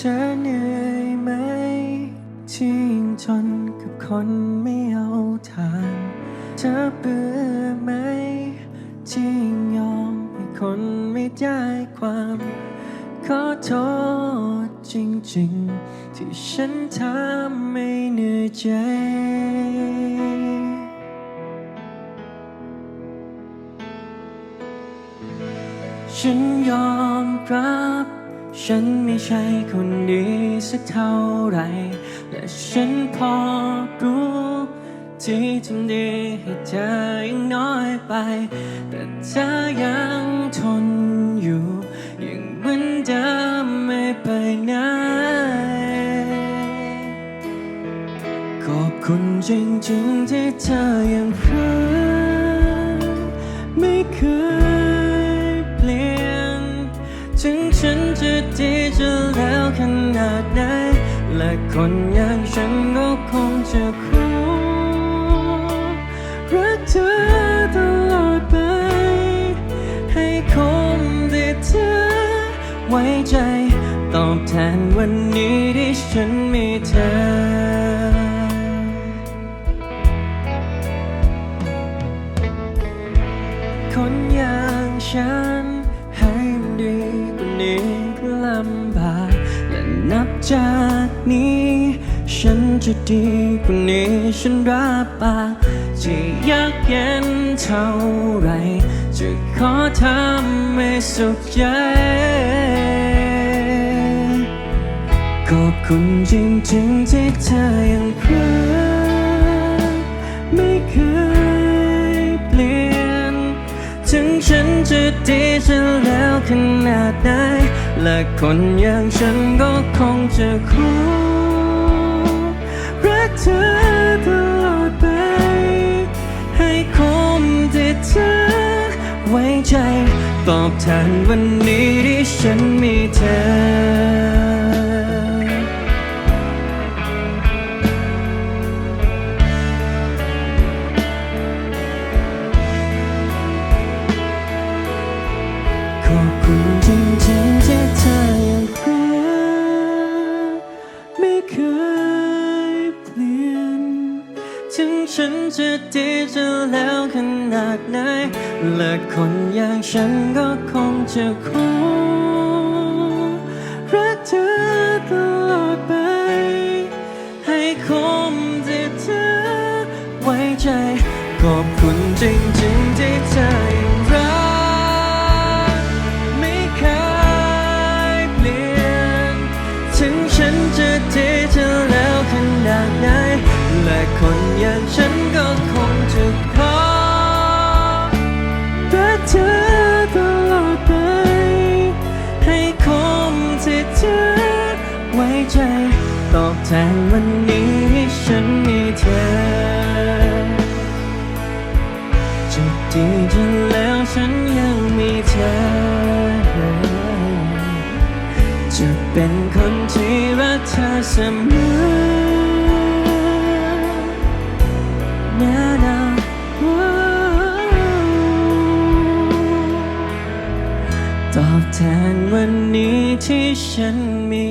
ธอเหนื่อยไหมที่ยังทนกับคนไม่เอาทานเธอเบื่อไหมที่ยังยอมให้คนไม่ได้ความ ขอโทษจริงๆ ที่ฉันทำไม่เหนื่อยใจฉันยอมรับ ฉันไม่ใช่คนดีสักเท่าไร และฉันพอรู้ ที่ทำดีให้เธอยังน้อยไป แต่เธอยังทนอยู่ยังเหมือนเดิมไม่ไปไหนขอบคุณจริงๆที่เธอยังรักไม่เคย จะแล้วขนาดไหน และคนอย่างฉันก็คงจะคงรักเธอตลอดไป ให้คงได้เธอไว้ใจ ตอบแทนวันนี้ที่ฉันมีเธอคนอย่างฉัน จากนี้ ฉันจะดีกว่านี้ฉันรับปากจะยากเย็นเท่าไรจะขอทำให้สุขใจขอบคุณจริงๆที่เธอยังรักไม่เคยเปลี่ยน ถึงฉันจะดีจะแล้วขนาดไหนและคนอย่างฉันก็คงจะคงรักเธอตลอดไป ให้คงที่เธอไว้ใจ ตอบแทนวันนี้ที่ฉันมีเธอ จะดีจะแล้วขนาดไหน และคนอย่างฉันก็คงจะคงรักเธอตลอด แทนวันนี้ฉันมีเธอ จะดีจะแล้วฉันยังมีเธอ จะเป็นคนที่รักเธอเสมอนานาตอบแทนวันนี้ที่ฉันมี